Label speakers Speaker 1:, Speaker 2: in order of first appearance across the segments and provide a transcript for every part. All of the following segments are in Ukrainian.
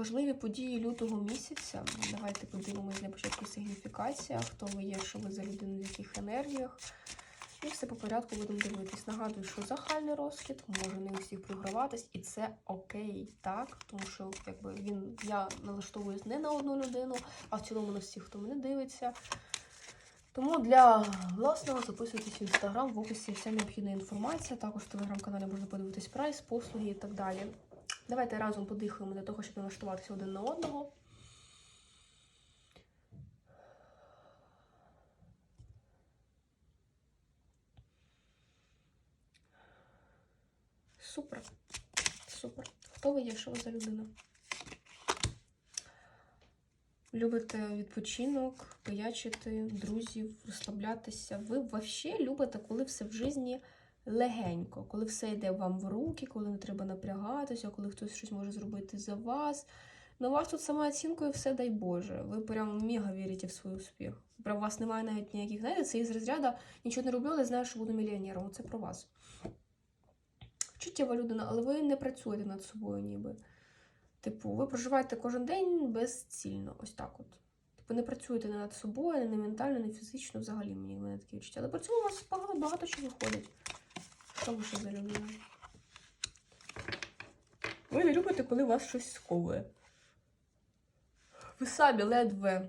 Speaker 1: важливі події лютого місяця. Давайте подивимось для початку сигніфікація, хто ви є, що ви за людину, в яких енергіях. І все по порядку будемо дивитись. Нагадую, що загальний розхід може не у всіх програватись, і це окей, так? Тому що якби він я налаштовуюсь не на одну людину, а в цілому на всіх, хто мене дивиться. Тому для власного записуйтесь в інстаграм, в описі вся необхідна інформація. Також в телеграм-каналі можна подивитись прайс, послуги і так далі. Давайте разом подихаємо для того, щоб налаштуватися один на одного. Супер. Супер. Хто ви є? Що ви за людина? Любите відпочинок, пиячити, друзів, розслаблятися. Ви взагалі любите, коли все в житті легенько, коли все йде вам в руки, коли не треба напрягатися, коли хтось щось може зробити за вас. На вас тут самооцінка і все, дай Боже. Ви прям мега вірите в свій успіх. У вас немає навіть ніяких, знаєте, це із розряду нічого не роблю, але знаю, що буду мільйонером. Це про вас. Чуттєва людина, але ви не працюєте над собою, ніби. Типу, ви проживаєте кожен день безцільно, ось так от. Типу, не працюєте не над собою, не ментально, не фізично, взагалі мені в такі відчуття. Але при цьому у вас багато, багато чого виходить. Що ви ще за людина? Ви не любите, коли вас щось сковує. Ви самі ледве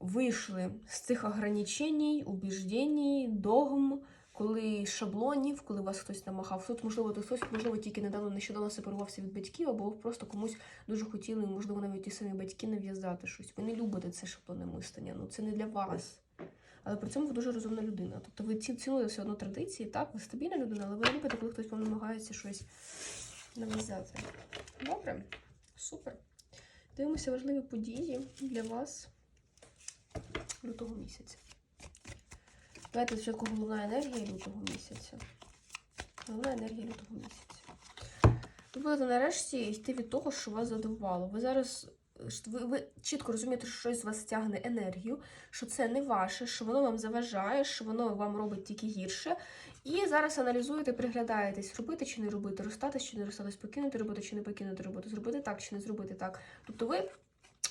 Speaker 1: вийшли з цих ограничень, убіждень, догм, коли шаблонів, коли вас хтось намагав. Тут, можливо, то хтось, можливо, тільки недавно нещодавно сепарувався від батьків, або просто комусь дуже хотіли, можливо, навіть ті самі батьки нав'язати щось. Ви не любите це шаблонне мислення. Ну це не для вас. Але при цьому ви дуже розумна людина. Тобто ви ці- цінуєте все одно традиції, так, ви стабільна людина, але ви любите, коли хтось вам намагається щось нав'язати. Добре, супер. Дивимося важливі події для вас лютого місяця. Давайте спочатку головна енергія лютого місяця. Головна енергія лютого місяця. Ви будете нарешті йти від того, що вас задовбало. Ви зараз ви, ви чітко розумієте, що щось з вас тягне енергію, що це не ваше, що воно вам заважає, що воно вам робить тільки гірше. І зараз аналізуєте, приглядаєтесь, робити чи не робити, розстатись чи не розстатись, покинути роботу чи не покинути роботу, зробити так чи не зробити так. Тобто ви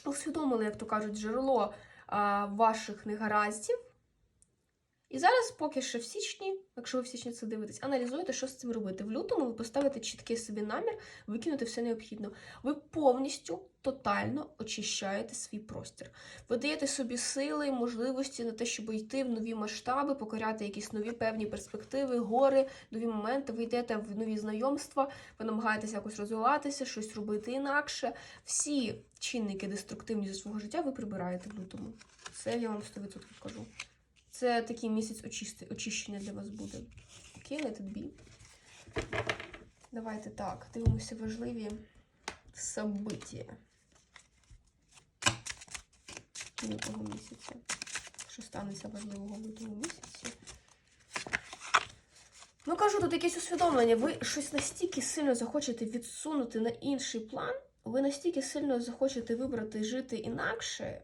Speaker 1: усвідомили, як то кажуть, джерело а, ваших негараздів. І зараз, поки ще в січні, якщо ви в січні це дивитесь, аналізуєте, що з цим робити. В лютому ви поставите чіткий собі намір, викинути все необхідно. Ви повністю тотально очищаєте свій простір. Ви даєте собі сили, можливості на те, щоб йти в нові масштаби, покоряти якісь нові певні перспективи, гори, нові моменти. Ви йдете в нові знайомства, ви намагаєтеся якось розвиватися, щось робити інакше. Всі чинники деструктивні зі свого життя ви прибираєте в лютому. Це я вам 100% кажу. Це такий місяць очисти, очищення для вас буде. Окей, let it be. Давайте так, дивимося важливі события лютого місяця. Що станеться важливого в лютому місяці? Ну, кажу, тут якесь усвідомлення. Ви щось настільки сильно захочете відсунути на інший план, ви настільки сильно захочете вибрати жити інакше.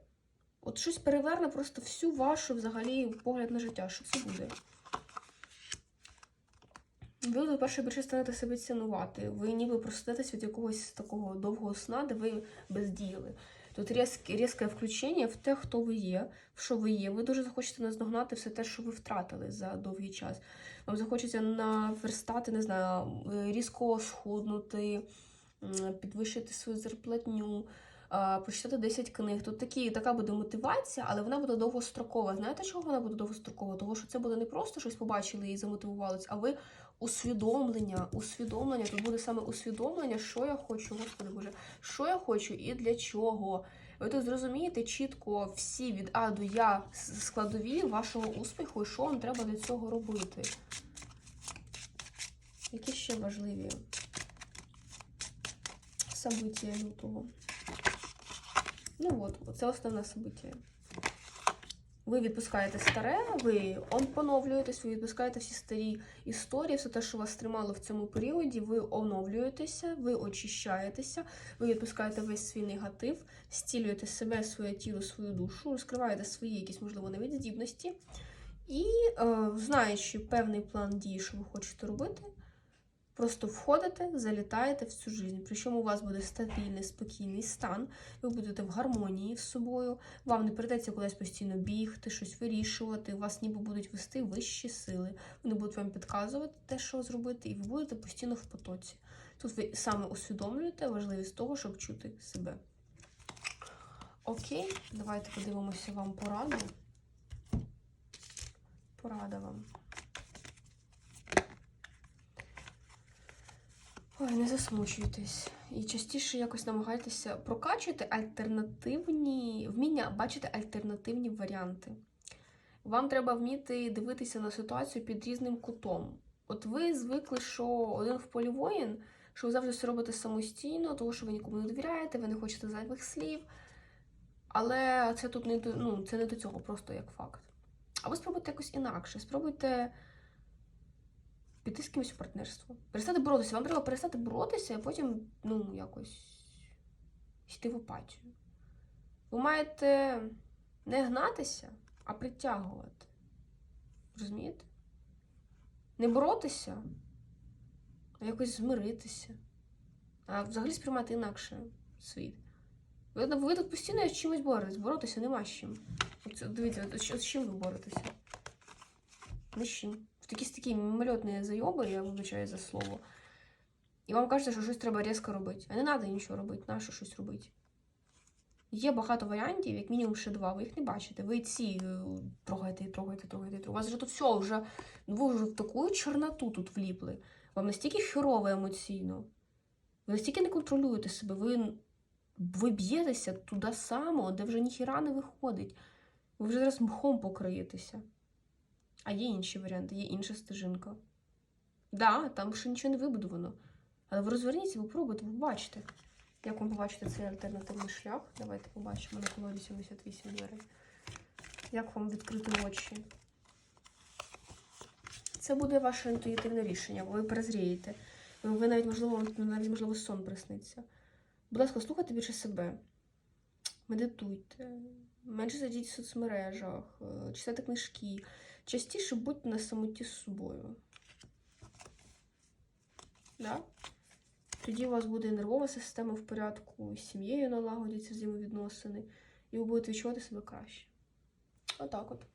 Speaker 1: От щось переверне просто всю вашу взагалі погляд на життя. Що це буде? Ви, по-перше, більше станете себе цінувати. Ви ніби проснетесь від якогось такого довгого сна, де ви бездіяли. Тут різке, різке включення в те, хто ви є, в що ви є. Ви дуже захочете наздогнати все те, що ви втратили за довгий час. Вам захочеться наверстати, не знаю, різко схуднути, підвищити свою зарплатню, почитати 10 книг. Тут такі, така буде мотивація, але вона буде довгострокова. Знаєте, чого вона буде довгострокова? Того, що це буде не просто щось побачили і замотивувалися, а ви усвідомлення, усвідомлення. Тут буде саме усвідомлення, що я хочу, господи Боже, що я хочу і для чого. Ви тут зрозумієте чітко всі від А до Я складові вашого успіху і що вам треба для цього робити. Які ще важливі события лютого? Ну от, це основне событие. Ви відпускаєте старе, ви он поновлюєтесь, ви відпускаєте всі старі історії, все те, що вас тримало в цьому періоді, ви оновлюєтеся, ви очищаєтеся, ви відпускаєте весь свій негатив, зцілюєте себе, своє тіло, свою душу, розкриваєте свої якісь, можливо, навіть. І, е, знаючи певний план дій, що ви хочете робити, Просто входите, залітаєте в цю жизнь. Причому у вас буде стабільний, спокійний стан, ви будете в гармонії з собою, вам не прийдеться кудись постійно бігти, щось вирішувати, вас ніби будуть вести вищі сили. Вони будуть вам підказувати те, що зробити, і ви будете постійно в потоці. Тут ви саме усвідомлюєте важливість того, щоб чути себе. Окей, давайте подивимося вам пораду. Порада вам. Ой, не засмучуйтесь. І частіше якось намагайтеся прокачувати альтернативні вміння бачити альтернативні варіанти. Вам треба вміти дивитися на ситуацію під різним кутом. От ви звикли, що один в полі воїн, що ви завжди все робите самостійно, тому що ви нікому не довіряєте, ви не хочете зайвих слів. Але це тут не до, ну, це не до цього, просто як факт. А ви спробуйте якось інакше. Спробуйте піти з кимось в партнерство. Перестати боротися. Вам треба перестати боротися, а потім, ну, якось йти в апатію. Ви маєте не гнатися, а притягувати. Розумієте? Не боротися, а якось змиритися. А взагалі сприймати інакше світ. Ви, ви тут постійно з чимось боретесь. Боротися нема з чим. Дивіться, з чим ви боретеся? Ні з чим. Якісь такі мимольотні зайоби, я вибачаю за слово. І вам кажеться, що щось треба різко робити. А не треба нічого робити, нащо щось робити. Є багато варіантів, як мінімум ще два, ви їх не бачите. Ви ці е, трогаєте, трогаєте, трогаєте. У вас вже тут все, вже, ви вже в таку чорноту тут вліпли. Вам настільки херово емоційно. Ви настільки не контролюєте себе, ви, ви б'єтеся туди само, де вже ніхіра не виходить. Ви вже зараз мхом покриєтеся. А є інші варіанти, є інша стежинка. Да, там ще нічого не вибудовано. Але ви розверніться, ви пробуйте, ви побачите. Як вам побачите цей альтернативний шлях? Давайте побачимо на колоді 78 дверей. Як вам відкрити очі? Це буде ваше інтуїтивне рішення, ви перезрієте. Ви навіть, можливо, навіть, можливо, сон присниться. Будь ласка, слухайте більше себе. Медитуйте, менше сидіть в соцмережах, е, читайте книжки. Частіше будьте на самоті з собою. Да? Тоді у вас буде нервова система в порядку, з сім'єю налагодяться взаємовідносини, і ви будете відчувати себе краще. Отак от.